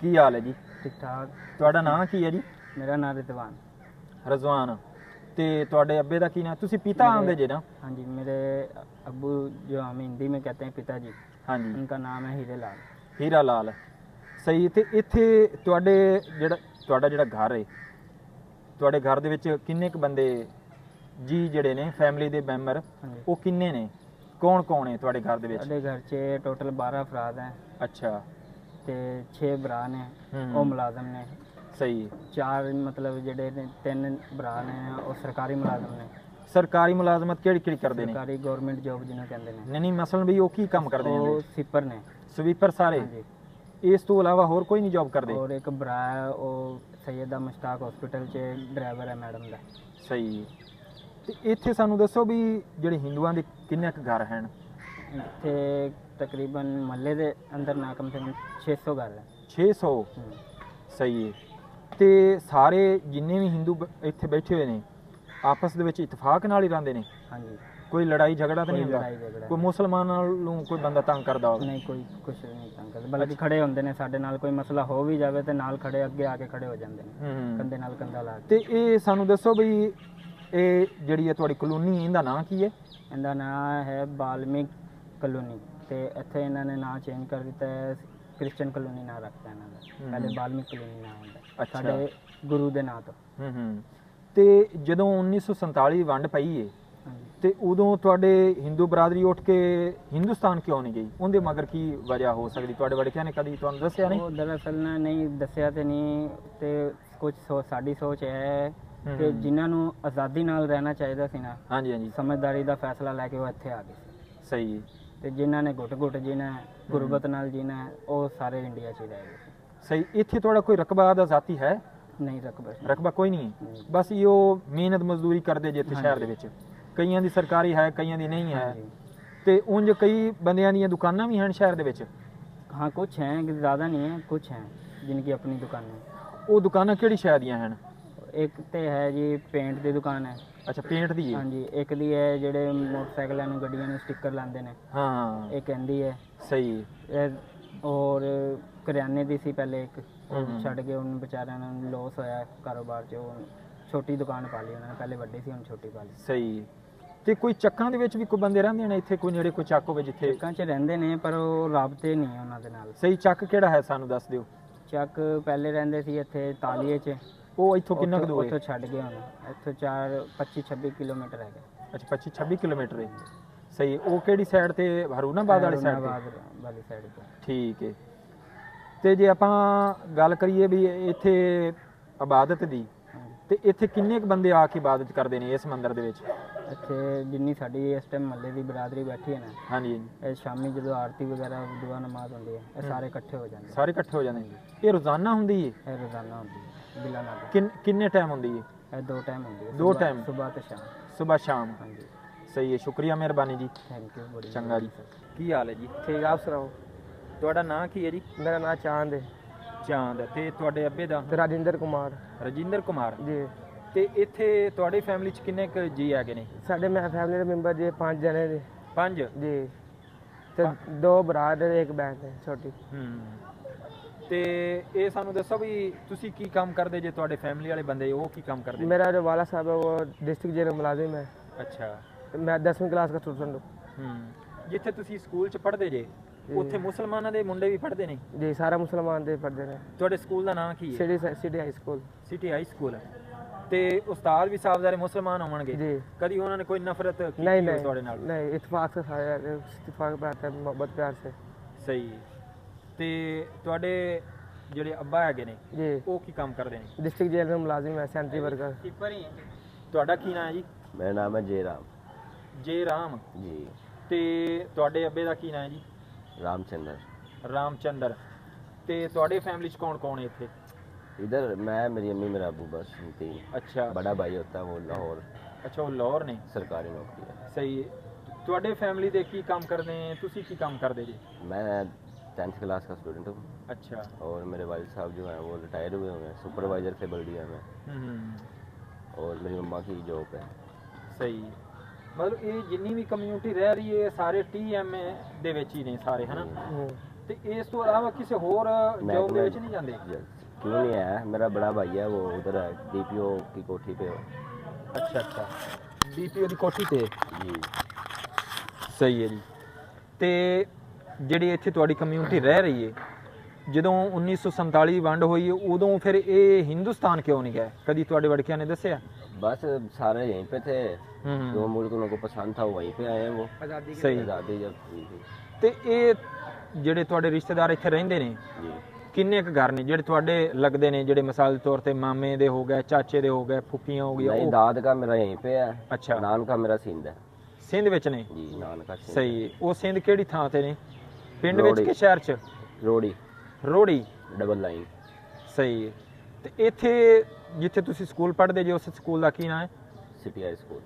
ਕੀ ਹਾਲ ਹੈ ਜੀ ਠੀਕ ਠਾਕ ਤੁਹਾਡਾ ਨਾਮ ਕੀ ਹੈ ਜੀ ਮੇਰਾ ਨਾਮ ਰਿਤਵਾਨ ਰਜ਼ਵਾਨ ਤੇ ਤੁਹਾਡੇ ਅੱਬੇ ਦਾ ਕੀ ਨਾਮ ਤੁਸੀਂ ਪਿਤਾ ਆਂਦੇ ਜੇ ਨਾ हाँ जी मेरे अब्बू जो हम हिंदी में कहते हैं पिताजी ਹਾਂਜੀ उनका नाम है हीरे लाल ਹੀਰਾ ਲਾਲ ਸਹੀ ਤੇ ਇੱਥੇ ਤੁਹਾਡੇ ਜਿਹੜਾ ਤੁਹਾਡਾ ਜਿਹੜਾ ਘਰ ਹੈ ਤੁਹਾਡੇ ਘਰ ਦੇ ਵਿੱਚ ਕਿੰਨੇ ਕੁ ਬੰਦੇ ਜੀ ਜਿਹੜੇ ਨੇ ਫੈਮਿਲੀ ਦੇ ਮੈਂਬਰ हाँ जी ਉਹ ਕਿੰਨੇ ਨੇ ਕੌਣ ਕੌਣ ਹੈ ਤੁਹਾਡੇ ਘਰ ਦੇ ਵਿੱਚ ਸਾਡੇ ਘਰ 'ਚ ਟੋਟਲ 12 ਅਫਰਾਦ ਹੈ ਅੱਛਾ ਤੇ 6 ਭਰਾ ਨੇ। ਉਹ ਮੁਲਾਜ਼ਮ ਨੇ। ਸਹੀ ਚਾਰ ਮਤਲਬ ਜਿਹੜੇ ਨੇ ਤਿੰਨ ਭਰਾ ਨੇ ਉਹ ਸਰਕਾਰੀ ਮੁਲਾਜ਼ਮ ਨੇ। ਸਰਕਾਰੀ ਮੁਲਾਜ਼ਮਤ ਕਿਹੜੀ ਕਿਹੜੀ ਕਰਦੇ ਨੇ? ਸਰਕਾਰੀ ਗਵਰਨਮੈਂਟ ਜੋਬ ਜਿਹਨੂੰ ਕਹਿੰਦੇ ਨੇ। ਨਹੀਂ ਨਹੀਂ ਮਸਲਨ ਵੀ ਉਹ ਕੀ ਕੰਮ ਕਰਦੇ ਉਹ ਨੇ ਸਿਪਰ ਨੇ। ਸਵੀਪਰ ਸਾਰੇ? ਇਸ ਤੋਂ ਇਲਾਵਾ ਹੋਰ ਕੋਈ ਨਹੀਂ ਜੌਬ ਕਰਦੇ? ਔਰ ਇੱਕ ਭਰਾ ਉਹ ਸੈਯਦਾ ਮੁਸ਼ਤਾਕ ਹਸਪੀਟਲ 'ਚ ਡਰਾਈਵਰ ਹੈ ਮੈਡਮ ਦਾ। ਸਹੀ ਤੇ ਇੱਥੇ ਸਾਨੂੰ ਦੱਸੋ ਵੀ ਜਿਹੜੇ ਹਿੰਦੂਆਂ ਦੇ ਕਿੰਨੇ ਕੁ ਘਰ ਹਨ? ਇੱਥੇ ਤਕਰੀਬਨ ਮਹੱਲੇ ਦੇ ਅੰਦਰ ਨਾ ਕਮ ਸੇ ਕਮ 600 ਘਰ ਹੈ। 600 ਹੂੰ। ਸਹੀ ਹੈ ਤੇ ਸਾਰੇ ਜਿੰਨੇ ਵੀ ਹਿੰਦੂ ਬ- ਇੱਥੇ ਬੈਠੇ ਹੋਏ ਨੇ ਆਪਸ ਦੇ ਵਿੱਚ ਇਤਫਾਕ ਨਾਲ ਹੀ ਰਹਿੰਦੇ ਨੇ? ਹਾਂਜੀ। ਕੋਈ ਲੜਾਈ ਝਗੜਾ ਤਾਂ ਕੋਈ ਨਹੀਂ ਹੁੰਦਾ ਝਗੜਾ ਕੋਈ ਮੁਸਲਮਾਨਾਂ ਨੂੰ ਕੋਈ ਬੰਦਾ ਤੰਗ ਕਰਦਾ ਹੋਵੇ? ਨਹੀਂ ਕੋਈ ਕੁਛ ਨਹੀਂ ਤੰਗ ਕਰਦੇ। ਬਲਕਿ ਖੜੇ ਹੁੰਦੇ ਨੇ ਸਾਡੇ ਨਾਲ ਕੋਈ ਮਸਲਾ ਹੋ ਵੀ ਜਾਵੇ ਤੇ ਨਾਲ ਖੜੇ ਅੱਗੇ ਆ ਕੇ ਖੜੇ ਹੋ ਜਾਂਦੇ ਨੇ। ਹੂੰ ਕੰਧੇ ਨਾਲ ਕੰਧਾ ਲਾ ਕੇ। ਤੇ ਇਹ ਸਾਨੂੰ ਦੱਸੋ ਵੀ ਇਹ ਜਿਹੜੀ ਹੈ ਤੁਹਾਡੀ ਕਲੋਨੀ ਇਹਦਾ ਨਾਂ ਕੀ ਹੈ? ਇਹਦਾ ਨਾਮ ਹੈ ਬਾਲਮਿਕ ਕਲੋਨੀ। ਤੇ ਇੱਥੇ ਇਹਨਾਂ ਨੇ ਨਾਂ ਚੇਂਜ ਕਰ ਦਿੱਤਾ ਹੈ ਕ੍ਰਿਸਚੀਅਨ ਕਲੋਨੀ ਨਾਂ ਰੱਖਤਾ ਇਹਨਾਂ ਦਾ। ਪਹਿਲੇ ਬਾਲਮਿਕ ਕਲੋਨੀ ਨਾਂ ਹੁੰਦਾ ਅੱਛਾ। ਸਾਡੇ ਗੁਰੂ ਦੇ ਨਾਂ ਤੋਂ। ਹੂੰ ਹੂੰ। ਤੇ ਜਦੋਂ 1947 ਵੰਡ ਪਈ ਹਾਂਜੀ। ਤੇ ਉਦੋਂ ਤੁਹਾਡੇ ਹਿੰਦੂ ਬਰਾਦਰੀ ਉੱਠ ਕੇ ਹਿੰਦੁਸਤਾਨ ਕਿਉਂ ਨਹੀਂ ਗਈ? ਉਹਦੇ ਮਗਰ ਕੀ ਵਜ੍ਹਾ ਹੋ ਸਕਦੀ? ਤੁਹਾਡੇ ਵੜਕਿਆਂ ਨੇ ਕਦੀ ਤੁਹਾਨੂੰ ਦੱਸਿਆ ਨਹੀਂ? ਉਹ ਦਰਅਸਲ ਨਾ ਨਹੀਂ ਦੱਸਿਆ ਤੇ ਨਹੀਂ। ਤੇ ਕੁਝ ਸਾਡੀ ਸੋਚ ਹੈ ਕਿ। ਜਿਨ੍ਹਾਂ ਨੂੰ ਆਜ਼ਾਦੀ ਨਾਲ ਰਹਿਣਾ ਚਾਹੀਦਾ ਸੀ ਨਾ ਹਾਂਜੀ ਹਾਂਜੀ। ਸਮਝਦਾਰੀ ਦਾ ਫੈਸਲਾ ਲੈ ਕੇ ਉਹ ਇੱਥੇ ਆ ਗਏ ਸਹੀ ਤੇ ਜਿਨ੍ਹਾਂ ਨੇ ਘੁੱਟ ਘੁੱਟ ਜੀਣਾ ਹੈ, ਗੁਰਬਤ ਨਾਲ ਜੀਣਾ ਹੈ, ਉਹ ਸਾਰੇ ਇੰਡੀਆ 'ਚ ਹੀ ਰਹਿ ਗਏ ਸੀ ਸਹੀ ਇੱਥੇ ਤੁਹਾਡਾ ਕੋਈ ਰਕਬਾ ਦਾ ਜ਼ਾਤੀ ਹੈ ਨਹੀਂ ਰਕਬੇ ਰਕਬਾ ਕੋਈ ਨਹੀਂ ਹੈ ਨਹੀਂ। ਬਸ ਇਹ ਉਹ ਮਿਹਨਤ ਮਜ਼ਦੂਰੀ ਕਰਦੇ ਜੇ ਇੱਥੇ ਸ਼ਹਿਰ ਦੇ ਵਿੱਚ ਕਈਆਂ ਦੀ ਸਰਕਾਰੀ ਹੈ ਕਈਆਂ ਦੀ ਨਹੀਂ ਹੈ ਹਾਂਜੀ। ਤੇ ਉਂਝ ਕਈ ਬੰਦਿਆਂ ਦੀਆਂ ਦੁਕਾਨਾਂ ਵੀ ਹਨ ਸ਼ਹਿਰ ਦੇ ਵਿੱਚ हाँ कुछ हैं कि ज़्यादा नहीं है कुछ हैं जिनकी अपनी दुकान है ਉਹ ਦੁਕਾਨਾਂ ਕਿਹੜੀ ਸ਼ਹਿਰ ਦੀਆਂ ਹਨ ਇੱਕ ਤੇ ਹੈ ਜੀ ਪੇਂਟ ਦੀ ਦੁਕਾਨ ਹੈ। ਅੱਛਾ ਪੇਂਟ ਦੀ ਹੈ? ਹਾਂਜੀ ਇੱਕ ਦੀ ਹੈ ਜਿਹੜੇ ਮੋਟਰਸਾਈਕਲਾਂ ਨੂੰ ਗੱਡੀਆਂ ਨੂੰ ਸਟicker ਲਾਉਂਦੇ ਨੇ। ਹਾਂ ਇਹ ਕਹਿੰਦੀ ਹੈ। ਸਹੀ। ਇਹ ਔਰ ਕਰਿਆਨੇ ਦੀ ਸੀ ਪਹਿਲੇ ਇੱਕ। ਉਹ। ਛੱਡ ਕੇ ਉਹਨੂੰ ਵਿਚਾਰਿਆਂ ਨੂੰ ਲੋਸ ਹੋਇਆ ਕਾਰੋਬਾਰ 'ਚ। ਉਹ ਛੋਟੀ ਦੁਕਾਨ ਪਾ ਲਈ ਉਹਨਾਂ ਨੇ ਪਹਿਲੇ ਵੱਡੀ ਸੀ ਹੁਣ ਛੋਟੀ ਪਾ ਲਈ। ਸਹੀ। ਤੇ ਕੋਈ ਚੱਕਾਂ ਦੇ ਵਿੱਚ ਵੀ ਕੋਈ ਬੰਦੇ ਰਹਿੰਦੇ ਨੇ ਇੱਥੇ ਕੋਈ ਨੇੜੇ ਕੋਈ ਚੱਕ ਹੋਵੇ ਜਿੱਥੇ? ਚੱਕਾਂ 'ਚ ਰਹਿੰਦੇ ਨੇ ਪਰ ਉਹ ਰਾਬਤੇ ਨਹੀਂ ਉਹਨਾਂ ਦੇ ਨਾਲ। ਸਹੀ ਚੱਕ ਕਿਹੜਾ ਹੈ ਸਾਨੂੰ ਦੱਸ ਦਿਓ। ਚੱਕ ਪਹਿਲੇ ਰਹਿੰਦੇ ਸੀ ਇੱਥੇ ਤਾਲੀਏ 'ਚ। ਉਹ ਇੱਥੋਂ ਕਿੰਨਾ ਕੁ ਦੂਰ ਹੈ? ਉੱਥੋਂ ਛੱਡ ਗਏ ਹੁਣ ਇੱਥੋਂ 4 25 26 ਕਿਲੋਮੀਟਰ ਹੈਗਾ। ਅੱਛਾ 25 26 ਕਿਲੋਮੀਟਰ ਹੈ ਸਹੀ ਹੈ। ਉਹ ਕਿਹੜੀ ਸਾਈਡ ਤੇ? ਹਰੂਨਾਬਾਦ ਵਾਲੀ ਸਾਈਡ ਤੇ? ਹਰੂਨਾਬਾਦ ਵਾਲੀ ਸਾਈਡ ਤੇ। ਠੀਕ ਹੈ। ਤੇ ਜੇ ਆਪਾਂ ਗੱਲ ਕਰੀਏ ਵੀ ਇੱਥੇ ਇਬਾਦਤ ਦੀ ਹਾਂਜੀ। ਤੇ ਇੱਥੇ ਕਿੰਨੇ ਕੁ ਬੰਦੇ ਆ ਕੇ ਇਬਾਦਤ ਕਰਦੇ ਨੇ ਇਸ ਮੰਦਿਰ ਦੇ ਵਿੱਚ? ਇੱਥੇ ਜਿੰਨੀ ਸਾਡੀ ਇਸ ਟਾਈਮ ਮਹੱਲੇ ਦੀ ਬਰਾਦਰੀ ਬੈਠੀ ਹੈ ਨਾ ਹਾਂਜੀ ਹਾਂਜੀ। ਇਹ ਸ਼ਾਮੀ ਜਦੋਂ ਆਰਤੀ ਵਗੈਰਾ ਦੁਆ ਨਮਾਜ਼ ਹੁੰਦੀ ਹੈ ਇਹ ਸਾਰੇ ਇਕੱਠੇ ਹੋ ਜਾਂਦੇ ਸਾਰੇ ਇਕੱਠੇ ਹੋ ਜਾਂਦੇ ਨੇ। ਇਹ ਰੋਜ਼ਾਨਾ ਹੁੰਦੀ ਹੈ? ਇਹ ਰੋਜ਼ਾਨਾ ਹੁੰਦੀ ਹੈ। ਬਿਲਾ ਕਿੰਨ- ਕਿੰਨੇ ਟਾਈਮ ਹੁੰਦੀ ਹੈ ਇਹ ਦੋ ਟਾਈਮ ਹੁੰਦੀ ਹੈ ਦੋ time? ਸੁਬਾਹ ਤੇ ਸ਼ਾਮ। ਸਵੇਰ ਸ਼ਾਮ। ਹਾਂਜੀ। ਸਹੀ ਹੈ ਸ਼ੁਕਰੀਆ ਮਿਹਰਬਾਨੀ ਜੀ। ਥੈਂਕ ਯੂ ਬੜੀ ਚੰਗਾ ਜੀ। ਕੀ ਹਾਲ ਹੈ ਜੀ? ਠੀਕ ਆਪ ਸੁਣਾਓ? ਤੁਹਾਡਾ ਨਾਂ ਕੀ ਹੈ ਜੀ? ਮੇਰਾ ਨਾਮ ਚਾਂਦ ਹੈ। ਚਾਂਦ ਤੇ ਤੁਹਾਡੇ ਅੱਬੇ ਦਾ? ਰਾਜਿੰਦਰ ਕੁਮਾਰ। ਰਜਿੰਦਰ ਕੁਮਾਰ। ਜੀ। ਤੇ ਇੱਥੇ ਤੁਹਾਡੀ ਫੈਮਿਲੀ ਚ ਕਿੰਨੇ ਕੁ ਜੀ ਹੈਗੇ ਨੇ? ਸਾਡੇ ਮੈਂ ਫੈਮਿਲੀ ਦੇ ਮੈਂਬਰ ਜੀ ਪੰਜ ਜਣੇ ਨੇ। ਪੰਜ? ਜੀ। ਤੇ ਦੋ ਤੇ ਇੱਕ ਭੈਣ ਹੈ ਛੋਟੀ। ਹੂੰ। ਤੇ ਇਹ ਸਾਨੂੰ ਦੱਸੋ ਵੀ ਤੁਸੀਂ ਕੀ ਕੰਮ ਕਰਦੇ ਜੇ ਤੁਹਾਡੇ ਫੈਮਿਲੀ ਵਾਲੇ ਬੰਦੇ ਉਹ ਕੀ ਕੰਮ ਕਰਦੇ ਨੇ? मेरा जो वाला साहब है वो डिस्ट्रिक्ट जेल में मुलाजिम है ਅੱਛਾ मैं दसवीं क्लास का स्टूडेंट हूँ ਹੂੰ ਜਿੱਥੇ ਤੁਸੀਂ ਸਕੂਲ ਚ ਪੜ੍ਹਦੇ ਜੇ ਉੱਥੇ ਮੁਸਲਮਾਨਾਂ ਦੇ ਮੁੰਡੇ ਵੀ ਪੜ੍ਹਦੇ ਨੇ जी सारा मुसलमान दे पढ़ते हैं ਤੁਹਾਡੇ ਸਕੂਲ ਦਾ ਨਾਂ ਕੀ ਹੈ city city high school city high school ਤੇ ਉਸਤਾਦ ਵੀ ਸਾਹਿਬ ਜ਼ਾਰੇ ਮੁਸਲਮਾਨ ਹੋਣਗੇ जी ਕਦੀ ਉਹਨਾਂ ਨੇ ਕੋਈ ਨਫ਼ਰਤ ਕੀਤੀ नहीं ਹੋਵੇ नहीं ਤੁਹਾਡੇ ਨਾਲ नहीं इतफाक से सारे इतफाक पे आते हैं मोहब्बत प्यार से ਸਹੀ ਤੇ ਤੁਹਾਡੇ ਜਿਹੜੇ ਅੱਬਾ ਹੈਗੇ ਨੇ जी ਉਹ ਕੀ ਕੰਮ ਕਰਦੇ ਨੇ डिस्ट्रिक्ट जेल में मुलाजिम है सेंट्री वर्कर ਤੁਹਾਡਾ ਕੀ ਨਾਮ ਹੈ ਜੀ ਮੇਰਾ ਨਾਮ ਹੈ ਜੈ ਰਾਮ ਜੇ ਰਾਮ ਜੀ ਤੇ ਤੁਹਾਡੇ ਅੱਬੇ ਦਾ ਕੀ ਨਾਮ ਹੈ ਜੀ रामचंद्र ਰਾਮਚੰਦਰ ਤੇ ਤੁਹਾਡੇ ਫੈਮਿਲੀ ਚ ਕੌਣ ਕੌਣ ਹੈ ਇੱਥੇ इधर मैं मेरी अम्मी मेरा अबू बस हम तीन ਅੱਛਾ बड़ा भाई होता है वो लाहौर ਅੱਛਾ ਉਹ ਲਾਹੌਰ ਨੇ सरकारी नौकरी है ਸਹੀ ਹੈ ਤੁਹਾਡੇ ਫੈਮਿਲੀ ਦੇ ਕੀ ਕੰਮ ਕਰਦੇ ਨੇ ਤੁਸੀਂ ਕੀ ਕੰਮ ਕਰਦੇ ਜੀ मैं टेंथ क्लास का स्टूडेंट हूँ ਅੱਛਾ और मेरे वालिद साहब जो हैं वो रिटायर हुए हुए हैं सुपरवाइजर थे बल्डिया में ਹੂੰ हम्म, और मेरी मम्मा की जॉब है ਸਹੀ ਮਤਲਬ ਇਹ ਜਿੰਨੀ ਵੀ ਕਮਿਊਨਿਟੀ ਰਹਿ ਰਹੀ ਹੈ ਇਹ ਸਾਰੇ ਟੀਐਮਏ ਦੇ ਵਿੱਚ ਹੀ ਨੇ ਸਾਰੇ ਹਨਾ ਤੇ ਇਸ ਤੋਂ ਇਲਾਵਾ ਕਿਸੇ ਹੋਰ ਜੌਬ ਦੇ ਵਿੱਚ ਨਹੀਂ ਜਾਂਦੇ क्यों नहीं आया मेरा बड़ा भाई है वो उधर है डीपीओ की कोठी पे ਅੱਛਾ ਅੱਛਾ ਬੀਪੀਓ ਦੀ ਕੋਠੀ ਤੇ जी ਸਹੀ ਹੈ ਜੀ ਤੇ ਜਿਹੜੀ ਇੱਥੇ ਤੁਹਾਡੀ ਕਮਿਊਨਿਟੀ ਰਹਿ ਰਹੀ ਹੈ ਜਦੋਂ 1947 ਦੀ ਵੰਡ ਹੋਈ ਉਦੋਂ ਫਿਰ ਇਹ ਹਿੰਦੁਸਤਾਨ ਕਿਉਂ ਨਹੀਂ ਗਏ ਕਦੀ ਤੁਹਾਡੇ ਵੜਕਿਆਂ ਨੇ ਦੱਸਿਆ बस सारे यहीं पे थे ਹੂੰ जो मुल्क उनको पसंद था वहीं पे आए हैं वो ਸਹੀ आज़ादी जब हुई थी ਤੇ ਇਹ ਜਿਹੜੇ ਤੁਹਾਡੇ ਰਿਸ਼ਤੇਦਾਰ ਇੱਥੇ ਰਹਿੰਦੇ ਨੇ जी ਕਿੰਨੇ ਕੁ ਘਰ ਨੇ ਜਿਹੜੇ ਤੁਹਾਡੇ ਲੱਗਦੇ ਨੇ ਜਿਹੜੇ ਮਿਸਾਲ ਦੇ ਤੌਰ ਤੇ ਮਾਮੇ ਦੇ ਹੋ ਗਏ ਚਾਚੇ ਦੇ ਹੋ ਗਏ ਫੁੱਫੀਆਂ ਹੋ ਗਈਆਂ नहीं ਉਹ दाद का मेरा यहीं पे है ਅੱਛਾ नान का मेरा सिंध है ਸਿੰਧ ਵਿੱਚ ਨੇ जी नान का सिंध ਸਹੀ ਉਹ ਸਿੰਧ ਕਿਹੜੀ ਥਾਂ ਤੇ ਨੇ ਪਿੰਡ ਵਿੱਚ ਕਿ ਸ਼ਹਿਰ 'ਚ? ਰੋੜੀ। ਰੋੜੀ? Double line. ਸਹੀ ਤੇ ਇੱਥੇ ਜਿੱਥੇ ਤੁਸੀਂ ਸਕੂਲ ਪੜ੍ਹਦੇ ਜੇ ਉਸ ਸਕੂਲ ਦਾ ਕੀ ਨਾਮ ਹੈ? City school.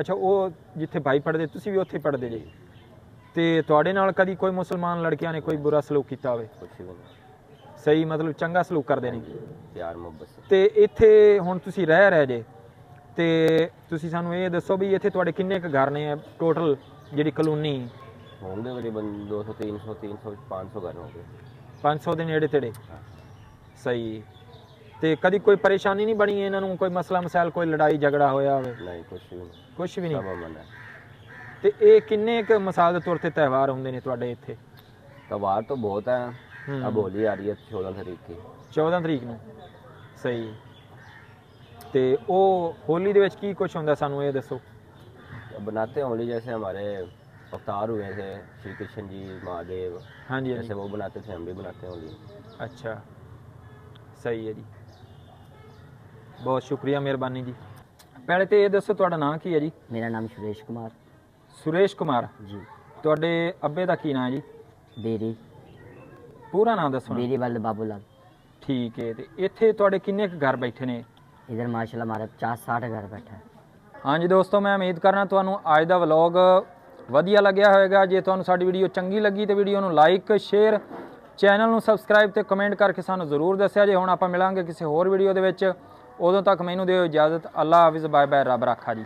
ਅੱਛਾ ਉਹ ਜਿੱਥੇ ਭਾਈ ਪੜ੍ਹਦੇ ਤੁਸੀਂ ਵੀ ਉੱਥੇ ਪੜ੍ਹਦੇ ਜੇ? ਤੇ ਤੁਹਾਡੇ ਨਾਲ ਕਦੀ ਕੋਈ ਮੁਸਲਮਾਨ ਲੜਕਿਆਂ ਨੇ ਕੋਈ ਬੁਰਾ ਸਲੂਕ ਕੀਤਾ ਹੋਵੇ? ਕੁਛ ਨਹੀਂ। ਸਹੀ ਮਤਲਬ ਚੰਗਾ ਸਲੂਕ ਕਰਦੇ ਨੇ? ਪਿਆਰ ਮੁਹੱਬਤ ਤੇ ਇੱਥੇ ਹੁਣ ਤੁਸੀਂ ਰਹਿ ਰਹੇ ਜੇ ਤੇ ਤੁਸੀਂ ਸਾਨੂੰ ਇਹ ਦੱਸੋ ਵੀ ਇੱਥੇ ਤੁਹਾਡੇ ਕਿੰਨੇ ਕੁ ਘਰ ਨੇ? ਟੋਟਲ ਜਿਹੜੀ ਕਲੋਨੀ होंगे करीबन दो सौ तीन सौ तीन सौ पाँच सौ घर होंगे 500 ਦੇ ਨੇੜੇ ਤੇੜੇ ਸਹੀ ਤੇ ਕਦੀ ਕੋਈ ਪਰੇਸ਼ਾਨੀ ਨਹੀਂ ਬਣੀ ਇਹਨਾਂ ਨੂੰ ਕੋਈ ਮਸਲਾ ਮਸਾਇਲ ਕੋਈ ਲੜਾਈ ਝਗੜਾ ਹੋਇਆ ਹੋਵੇ नहीं कुछ भी नहीं ਕੁਝ ਵੀ सब ਨਹੀਂ अमन है ਤੇ ਇਹ ਕਿੰਨੇ ਕੁ ਮਿਸਾਲ ਦੇ ਤੌਰ ਤੇ ਤਿਉਹਾਰ ਹੁੰਦੇ ਨੇ ਤੁਹਾਡੇ ਇੱਥੇ त्योहार तो बहुत है हम्म। अब होली आ रही है चौदह तारीख की 14 ਤਰੀਕ ਨੂੰ ਸਹੀ ਤੇ ਉਹ ਹੋਲੀ ਦੇ ਵਿੱਚ ਕੀ ਕੁਝ ਹੁੰਦਾ ਸਾਨੂੰ ਇਹ ਦੱਸੋ अब बनाते हैं होली जैसे हमारे अवतार हुए थे श्री कृष्ण जी महादेव ਹਾਂਜੀ जैसे ਹਾਂਜੀ वो बनाते थे हम भी बनाते हैं होली ਅੱਛਾ ਸਹੀ ਹੈ ਜੀ ਬਹੁਤ ਸ਼ੁਕਰੀਆ ਮਿਹਰਬਾਨੀ ਜੀ ਪਹਿਲੇ ਤੇ ਇਹ ਦੱਸੋ ਤੁਹਾਡਾ ਨਾਮ ਕੀ ਹੈ ਜੀ ਮੇਰਾ ਨਾਮ ਸੁਰੇਸ਼ ਕੁਮਾਰ ਸੁਰੇਸ਼ ਕੁਮਾਰ ਜੀ ਤੁਹਾਡੇ ਅੱਬੇ ਦਾ ਕੀ ਨਾਮ ਹੈ ਜੀ ਬੇਰੀ ਪੂਰਾ ਨਾਮ ਦੱਸੋ ਨਾ। ਬੇਰੀ ਵਾਲੇ ਬਾਬੂ ਲਾਲ ਠੀਕ ਹੈ ਤੇ ਇੱਥੇ ਤੁਹਾਡੇ ਕਿੰਨੇ ਕੁ ਘਰ ਬੈਠੇ ਨੇ इधर माशाल्लाह हमारा पचास साठ घर बैठा है ਹਾਂਜੀ ਦੋਸਤੋ ਮੈਂ ਉਮੀਦ ਕਰਨਾ ਤੁਹਾਨੂੰ ਅੱਜ ਦਾ ਵਲੌਗ ਵਧੀਆ ਲੱਗਿਆ ਹੋਵੇਗਾ। ਜੇ ਤੁਹਾਨੂੰ ਸਾਡੀ ਵੀਡੀਓ ਚੰਗੀ ਲੱਗੀ ਤੇ ਵੀਡੀਓ ਨੂੰ ਲਾਈਕ, ਸ਼ੇਅਰ, ਚੈਨਲ ਨੂੰ ਸਬਸਕ੍ਰਾਈਬ ਤੇ ਕਮੈਂਟ ਕਰਕੇ ਸਾਨੂੰ ਜ਼ਰੂਰ ਦੱਸਿਆ ਜੇ। ਹੁਣ ਆਪਾਂ ਮਿਲਾਂਗੇ ਕਿਸੇ ਹੋਰ ਵੀਡੀਓ ਦੇ ਵਿੱਚ। ਉਦੋਂ ਤੱਕ ਮੈਨੂੰ ਦਿਓ ਇਜਾਜ਼ਤ। ਅੱਲਾ ਹਾਫਿਜ਼। ਬਾਏ ਬਾਏ ਰੱਬ ਰਾਖਾ ਜੀ।